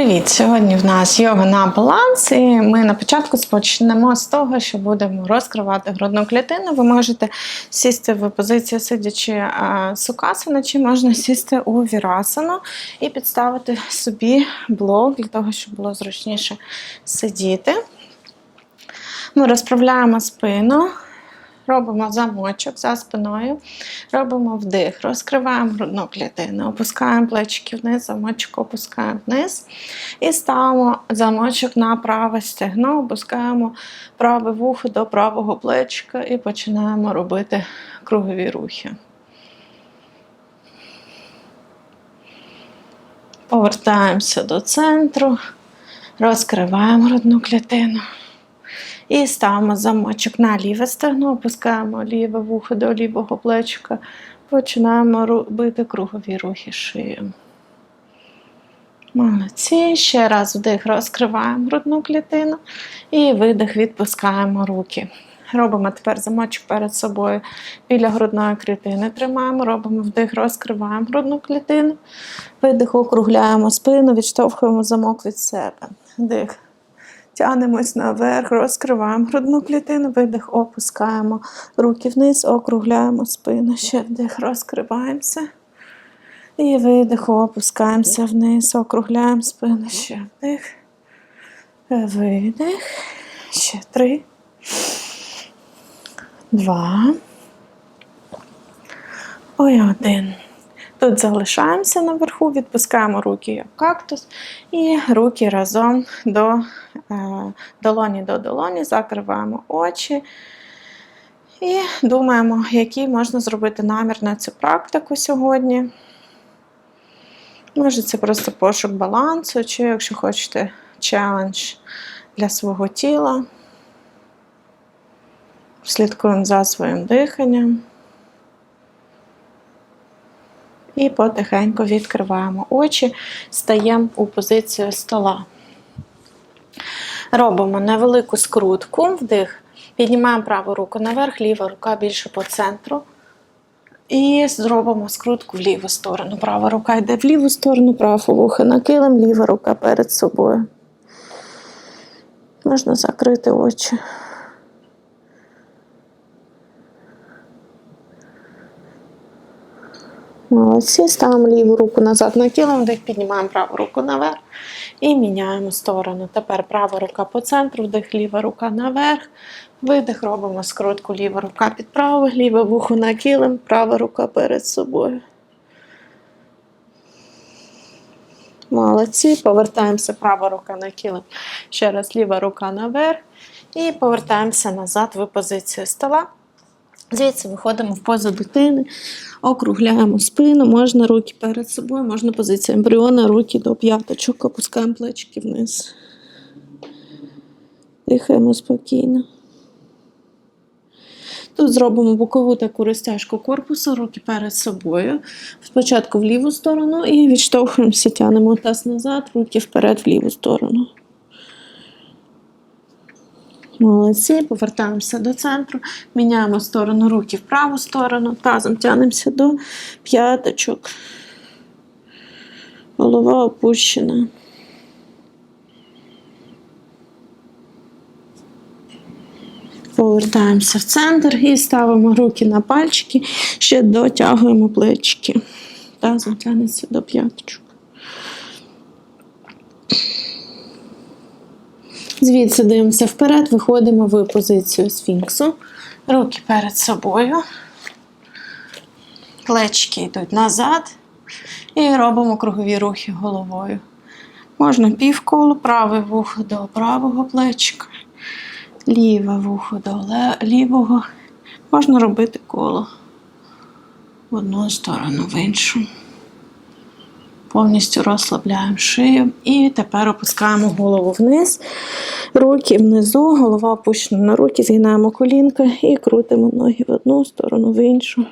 Привіт! Сьогодні в нас йога на баланс, і ми на початку почнемо з того, що будемо розкривати грудну клітину. Ви можете сісти в позицію сидячи а, сукасана, чи можна сісти у вірасану і підставити собі блок для того, щоб було зручніше сидіти. Ми розправляємо спину. Робимо замочок за спиною, робимо вдих, розкриваємо грудну клітину, опускаємо плечики вниз, замочок опускаємо вниз. І ставимо замочок на праве стегно, опускаємо праве вухо до правого плечика і починаємо робити кругові рухи. Повертаємося до центру, розкриваємо грудну клітину. І ставимо замочок на ліве стегно, опускаємо ліве вухо до лівого плечика, починаємо робити кругові рухи шиєю. Молодці. Ще раз вдих, розкриваємо грудну клітину і видих, відпускаємо руки. Робимо тепер замочок перед собою біля грудної клітини. Тримаємо, робимо вдих, розкриваємо грудну клітину. Видих, округляємо спину, відштовхуємо замок від себе. Вдих. Тягнемось наверх, розкриваємо грудну клітину, видих, опускаємо руки вниз, округляємо спину. Ще вдих, розкриваємося. І видих, опускаємося вниз, округляємо спину. Ще вдих. Видих. Ще три. Два. Ой, один. Тут залишаємося наверху, відпускаємо руки як кактус, і руки разом до е, долоні до долоні, закриваємо очі і думаємо, який можна зробити намір на цю практику сьогодні. Може, це просто пошук балансу, чи якщо хочете челендж для свого тіла. Слідкуємо за своїм диханням. І потихеньку відкриваємо очі, стаємо у позицію стола. Робимо невелику скрутку, вдих, піднімаємо праву руку наверх, ліва рука більше по центру. І зробимо скрутку в ліву сторону. Права рука йде в ліву сторону, праве вухо на килим, ліва рука перед собою. Можна закрити очі. Молодці, ставимо ліву руку назад на килим, вдих, піднімаємо праву руку наверх і міняємо сторону. Тепер права рука по центру, вдих, ліва рука наверх. Видих, робимо скрутку, ліва рука під праве, ліве вухо на килим, права рука перед собою. Молодці, повертаємося права рука на килим. Ще раз ліва рука наверх. І повертаємося назад в позицію стола. Звідси виходимо в позу дитини, округляємо спину, можна руки перед собою, можна позиція ембріона, руки до п'яточок, опускаємо плечики вниз. Дихаємо спокійно. Тут зробимо бокову таку розтяжку корпусу, руки перед собою. Спочатку в ліву сторону і відштовхуємося, тянемо таз назад, руки вперед в ліву сторону. Молодці, повертаємося до центру, міняємо сторону руки в праву сторону, тазом тянемося до п'яточок. Голова опущена. Повертаємося в центр і ставимо руки на пальчики, ще дотягуємо плечики. Тазом тянеться до п'яточок. Звідси дивимося вперед, виходимо в позицію сфінксу. Руки перед собою. Плечки йдуть назад. І робимо кругові рухи головою. Можна півколо, праве вухо до правого плечика, ліве вухо до лівого. Можна робити коло в одну сторону, в іншу. Повністю розслабляємо шию і тепер опускаємо голову вниз, руки внизу, голова опущена на руки, згинаємо колінка і крутимо ноги в одну сторону, в іншу.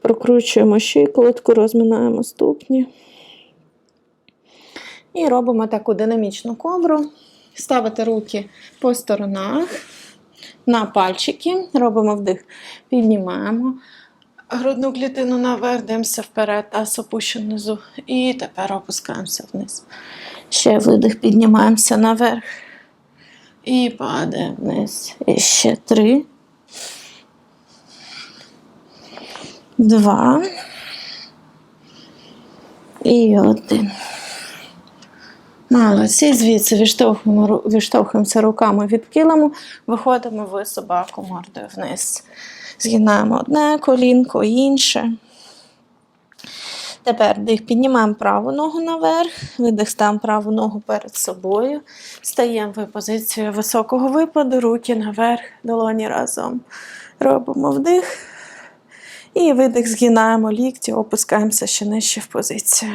Прокручуємо щиколотку, розминаємо ступні. І робимо таку динамічну ковру. Ставите руки по сторонах на пальчики, робимо вдих, піднімаємо. Грудну клітину наверх, дивимося вперед, таз опущений внизу. І тепер опускаємося вниз. Ще видих, піднімаємося наверх. І падаємо вниз. І ще три. Два. І один. Молодці, звідси відштовхуємо, відштовхуємося руками від килиму, виходимо в собаку мордою вниз. Згинаємо одне колінко, інше. Тепер дих піднімаємо праву ногу наверх, видих ставимо праву ногу перед собою. Стаємо в позицію високого випаду, руки наверх, долоні разом. Робимо вдих. І видих, згинаємо лікті, опускаємося ще нижче в позицію.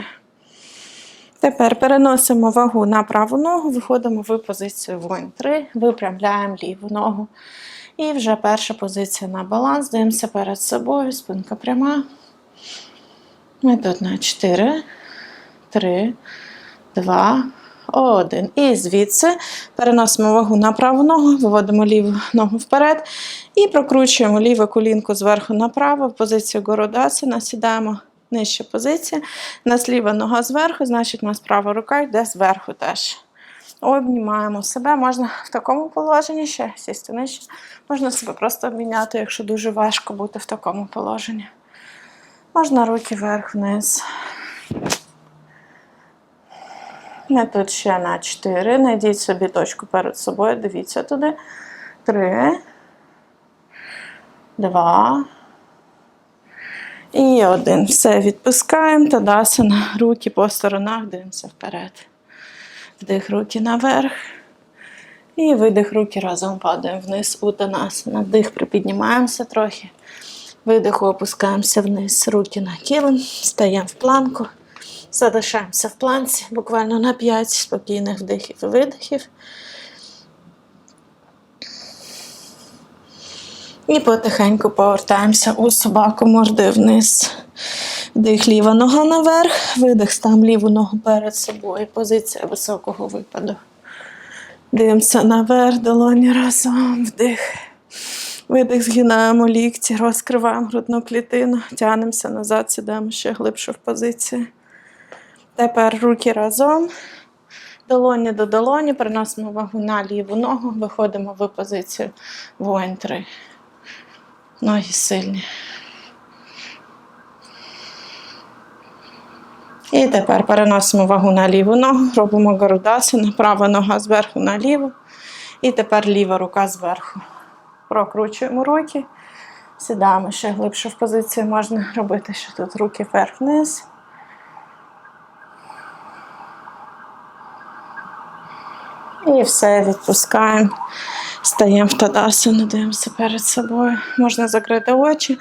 Тепер переносимо вагу на праву ногу, виходимо в позицію воїн 3, випрямляємо ліву ногу. І вже перша позиція на баланс. Дивимося перед собою, спинка пряма. Ми тут на 4, 3, 2, 1. І звідси переносимо вагу на праву ногу, виводимо ліву ногу вперед і прокручуємо ліве колінко зверху направо в позицію Городасана, сідаємо нижче позиція. У нас ліва нога зверху, значить у нас права рука йде зверху теж. Обнімаємо себе. Можна в такому положенні ще сісти нижче. Можна себе просто обміняти, якщо дуже важко бути в такому положенні. Можна руки вверх-вниз. Ми тут ще на 4. Найдіть собі точку перед собою, дивіться туди. 3, 2. І один. Все відпускаємо. Тадасана. Руки по сторонах, дивимося вперед. Вдих руки наверх. І видих руки разом падаємо вниз у танасана. Вдих, припіднімаємося трохи. Видих, опускаємося вниз, руки на килим, стаємо в планку, залишаємося в планці буквально на 5 спокійних вдихів і видихів. І потихеньку повертаємося у собаку морди вниз. Вдих, ліва нога наверх, видих, став ліву ногу перед собою. Позиція високого випаду. Дивимося наверх, долоні разом, вдих. Видих, згинаємо лікті, розкриваємо грудну клітину, тягнемося назад, сідаємо ще глибше в позицію. Тепер руки разом, долоні до долоні, переносимо вагу на ліву ногу, виходимо в позицію воїн 3. Ноги сильні. І тепер переносимо вагу на ліву ногу, робимо городасину, права нога зверху на ліву. І тепер ліва рука зверху. Прокручуємо руки, сідаємо ще глибше в позицію. Можна робити ще тут руки вверх-вниз. І все відпускаємо. Стаємо в тадасану, дивимося перед собою. Можна закрити очі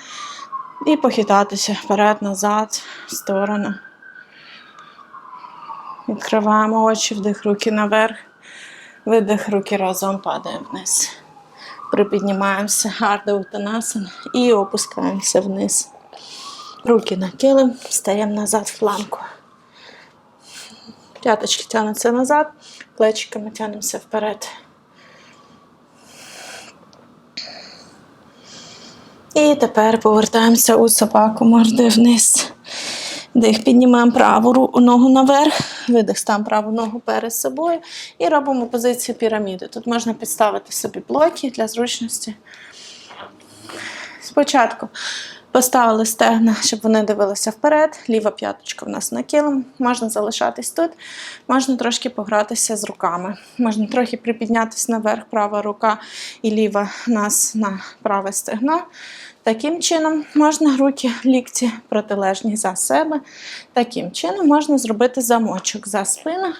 і похитатися вперед-назад, в сторону. Відкриваємо очі, вдих руки наверх, видих руки разом падаємо вниз. Припіднімаємося, гарда утанасан і опускаємося вниз. Руки на килим, стаємо назад в планку. П'яточки тягнуться назад, плечиками тягнемося вперед. І тепер повертаємося у собаку морди вниз. Дих, піднімаємо праву ногу наверх, видих, ставимо праву ногу перед собою і робимо позицію піраміди. Тут можна підставити собі блоки для зручності. Спочатку поставили стегна, щоб вони дивилися вперед. Ліва п'яточка в нас на килим. Можна залишатись тут, можна трошки погратися з руками. Можна трохи припіднятися наверх, права рука і ліва нас на праве стегно. Таким чином можна руки лікті протилежні за себе. Таким чином можна зробити замочок за спину.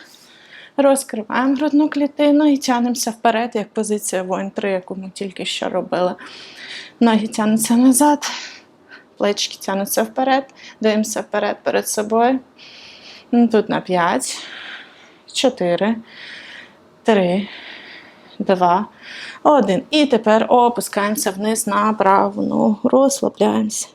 Розкриваємо грудну клітину і тягнемося вперед, як позиція воїн 3, яку ми тільки що робили. Ноги тягнуться назад, плечки тягнуться вперед, дивимося вперед перед собою. Тут на 5, 4, 3, 2, 1. І тепер опускаємося вниз на праву ногу, розслабляємося.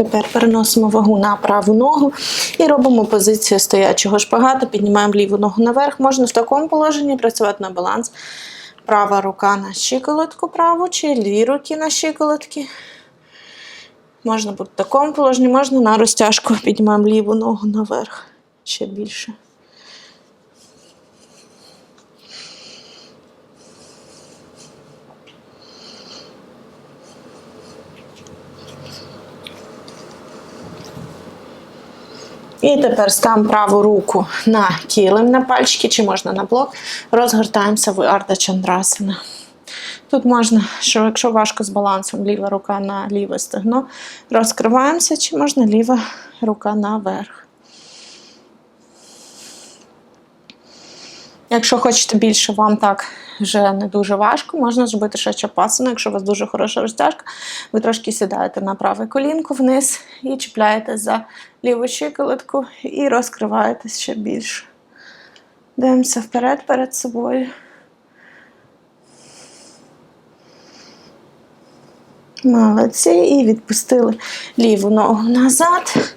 Тепер переносимо вагу на праву ногу і робимо позицію стоячого шпагату. Піднімаємо ліву ногу наверх. Можна в такому положенні працювати на баланс. Права рука на щиколотку праву, чи дві руки на щиколотки. Можна бути в такому положенні, можна на розтяжку. Піднімаємо ліву ногу наверх ще більше. І тепер ставимо праву руку на килим на пальчики, чи можна на блок. Розгортаємося в Арда Чандрасана. Тут можна, що якщо важко з балансом, ліва рука на ліве стегно, розкриваємося, чи можна ліва рука наверх. Якщо хочете більше, вам так вже не дуже важко, можна зробити ще чапасану. Якщо у вас дуже хороша розтяжка, ви трошки сідаєте на праве колінку вниз і чіпляєте за ліву щиколотку і розкриваєтесь ще більше. Дивимося вперед перед собою. Молодці. І відпустили ліву ногу назад.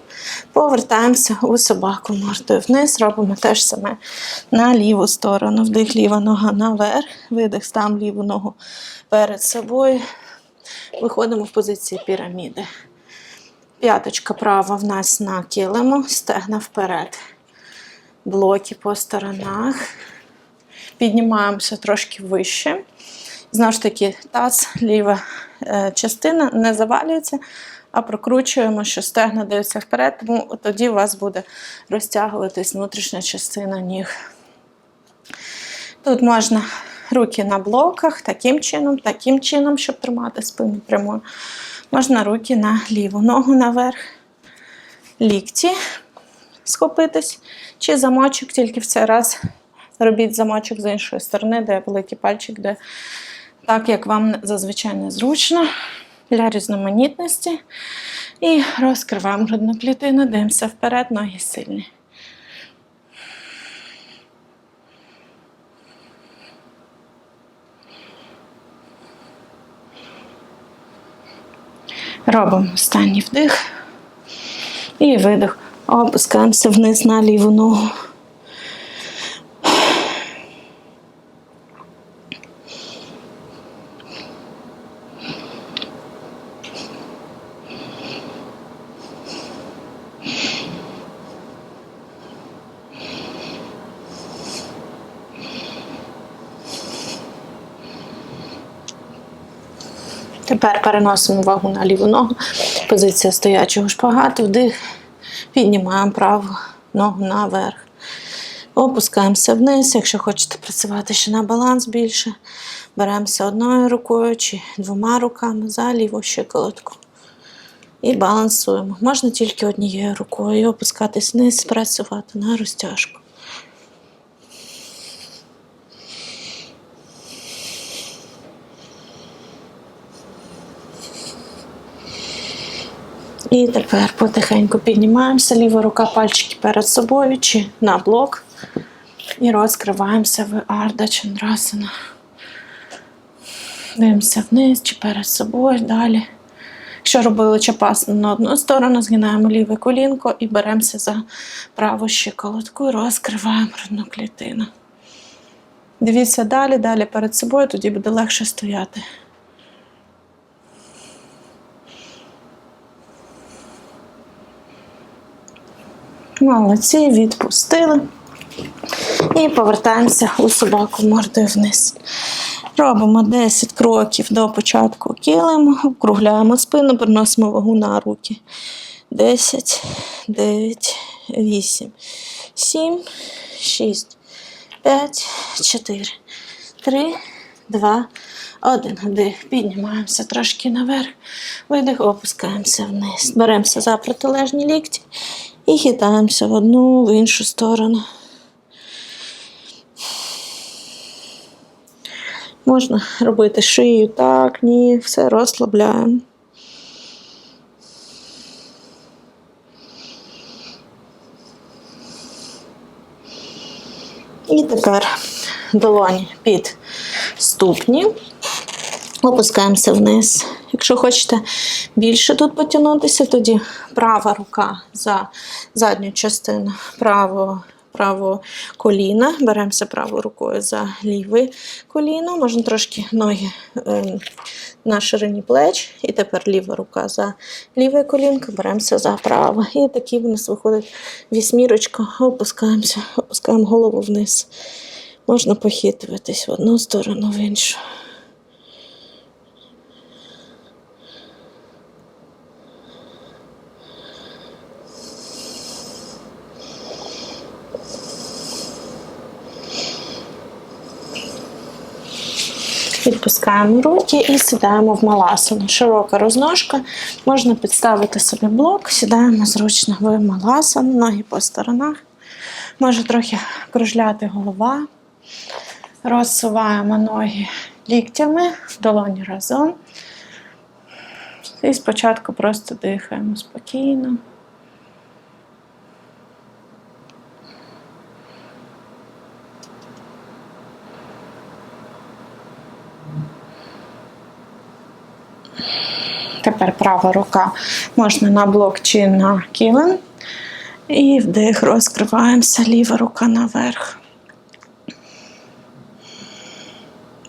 Повертаємося у собаку мордою вниз. Робимо те ж саме на ліву сторону. Вдих, ліва нога наверх. Видих, ставимо ліву ногу перед собою. Виходимо в позиції піраміди. П'яточка права в нас на килиму, стегна вперед. Блоки по сторонах. Піднімаємося трошки вище. Знову ж таки, таз, ліва частина не завалюється, а прокручуємо, що стегна дивиться вперед, тому тоді у вас буде розтягуватись внутрішня частина ніг. Тут можна руки на блоках, таким чином, таким чином, щоб тримати спину прямою. Можна руки на ліву ногу наверх, лікті схопитись, чи замочок, тільки в цей раз робіть замочок з іншої сторони, де великий пальчик, де так, як вам зазвичай незручно для різноманітності. І розкриваємо грудну клітину, дивимося вперед, ноги сильні. Робимо останній вдих і видих. Опускаємося вниз на ліву ногу. Тепер переносимо вагу на ліву ногу. Позиція стоячого шпагату. Вдих. Піднімаємо праву ногу наверх. Опускаємося вниз. Якщо хочете працювати ще на баланс більше, беремося одною рукою чи двома руками за ліву щиколотку. І балансуємо. Можна тільки однією рукою опускатись вниз, працювати на розтяжку. І тепер потихеньку піднімаємося, ліва рука, пальчики перед собою чи на блок. І розкриваємося в Арда Чандрасана. Дивимося вниз чи перед собою далі. Якщо робили чапасну на одну сторону, згинаємо ліве колінко і беремося за праву щиколотку і розкриваємо грудну клітину. Дивіться далі, далі перед собою, тоді буде легше стояти. Молодці, відпустили. І повертаємося у собаку мордою вниз. Робимо 10 кроків до початку килиму, округляємо спину, переносимо вагу на руки. 10, 9, 8, 7, 6, 5, 4, 3, 2, 1. Вдих. Піднімаємося трошки наверх. Видих, опускаємося вниз. Беремося за протилежні лікті і хитаємося в одну, в іншу сторону. Можна робити шию так, ні, все розслабляємо. І тепер долоні під ступні. Опускаємося вниз. Якщо хочете більше тут потягнутися, тоді права рука за задню частину правого, правого коліна. Беремося правою рукою за ліве коліно. Можна трошки ноги е, на ширині плеч. І тепер ліва рука за ліве колінко, беремося за праве. І такі в нас виходить вісьмірочка. Опускаємося, опускаємо голову вниз. Можна похитуватись в одну сторону, в іншу. Відпускаємо руки і сідаємо в маласану. Широка розножка. Можна підставити собі блок, сідаємо зручно в маласану, ноги по сторонах. Може трохи кружляти голова. Розсуваємо ноги ліктями, долоні разом. І спочатку просто дихаємо спокійно. Тепер права рука можна на блок чи на килим. І вдих, розкриваємося, ліва рука наверх.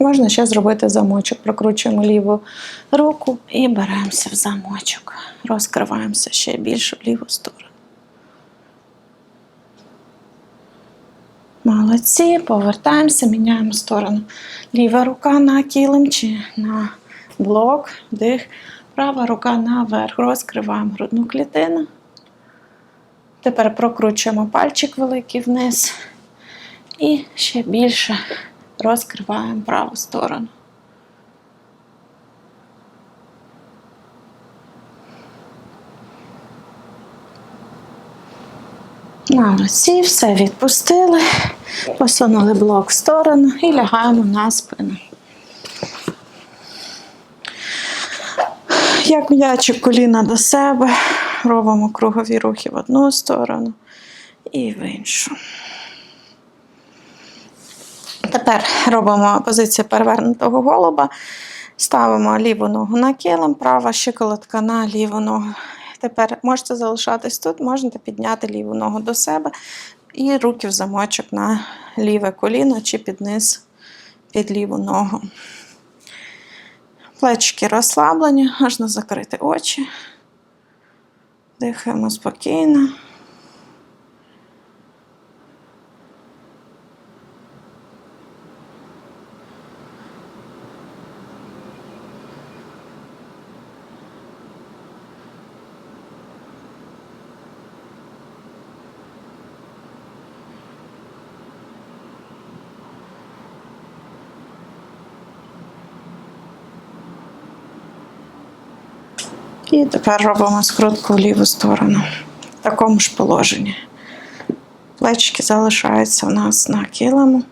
Можна ще зробити замочок. Прокручуємо ліву руку і беремося в замочок. Розкриваємося ще більше в ліву сторону. Молодці, повертаємося, міняємо сторону. Ліва рука на кілим чи на блок, вдих. Права рука наверх. Розкриваємо грудну клітину. Тепер прокручуємо пальчик великий вниз. І ще більше розкриваємо праву сторону. Молодці, все відпустили, посунули блок в сторону і лягаємо на спину. Як м'ячик коліна до себе, робимо кругові рухи в одну сторону і в іншу. Тепер робимо позицію перевернутого голуба. Ставимо ліву ногу на килим, права щиколотка на ліву ногу. Тепер можете залишатись тут, можете підняти ліву ногу до себе і руки в замочок на ліве коліно чи під низ під ліву ногу. Плечики розслаблені, можна закрити очі. Дихаємо спокійно. І тепер робимо скрутку в ліву сторону. В такому ж положенні. Плечики залишаються у нас на килиму.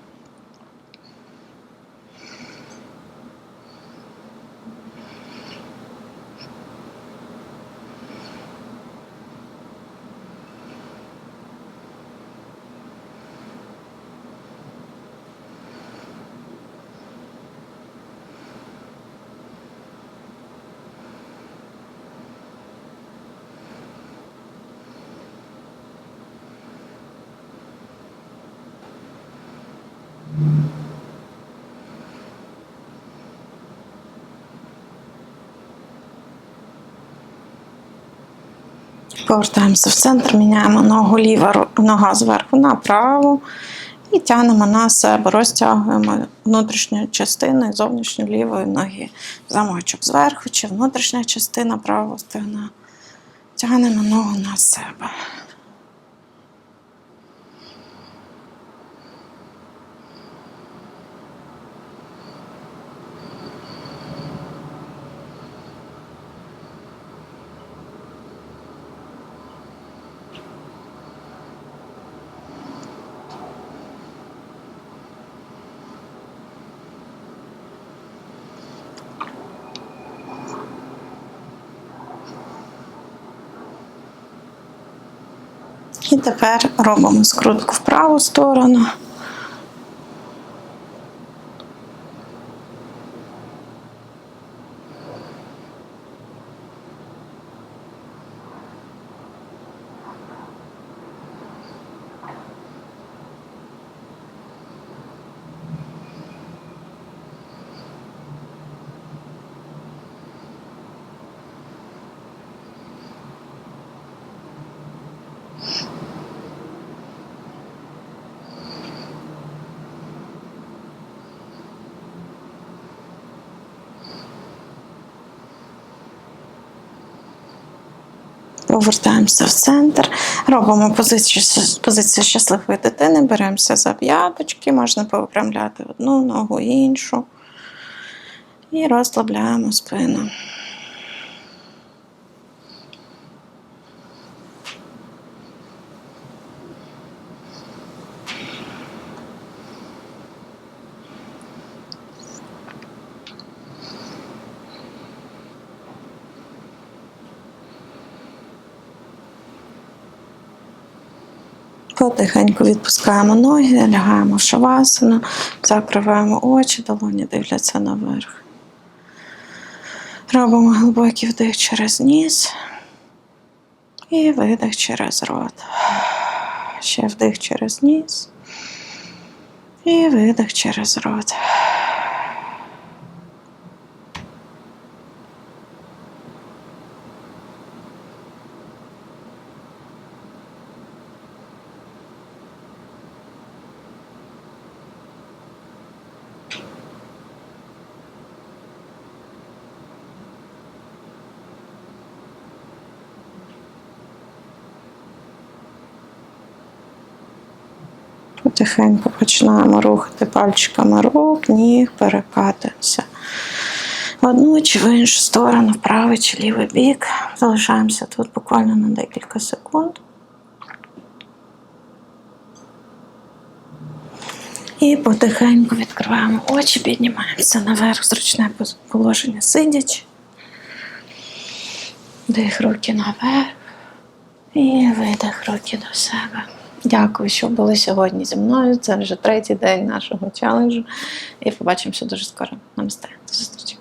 Повертаємося в центр, міняємо ногу ліва нога зверху на праву і тягнемо на себе, розтягуємо внутрішню частину і зовнішню лівої ноги. Замочок зверху чи внутрішня частина правого стегна. Тягнемо ногу на себе. І тепер робимо скрутку в праву сторону. Повертаємося в центр, робимо позицію, позицію щасливої дитини, беремося за п'яточки, можна повипрямляти одну ногу, іншу. І розслабляємо спину. Потихеньку відпускаємо ноги, лягаємо в шавасану, закриваємо очі, долоні дивляться наверх. Робимо глибокий вдих через ніс і видих через рот. Ще вдих через ніс і видих через рот. Потихеньку починаємо рухати пальчиками рук, ніг, перекатуємося в одну чи в іншу сторону, в правий чи лівий бік. Залишаємося тут буквально на декілька секунд. І потихеньку відкриваємо очі, піднімаємося наверх, зручне положення сидячи. Дих руки наверх. І видих руки до себе. Дякую, що були сьогодні зі мною. Це вже третій день нашого челенджу. І побачимося дуже скоро. Намасте. До зустрічі.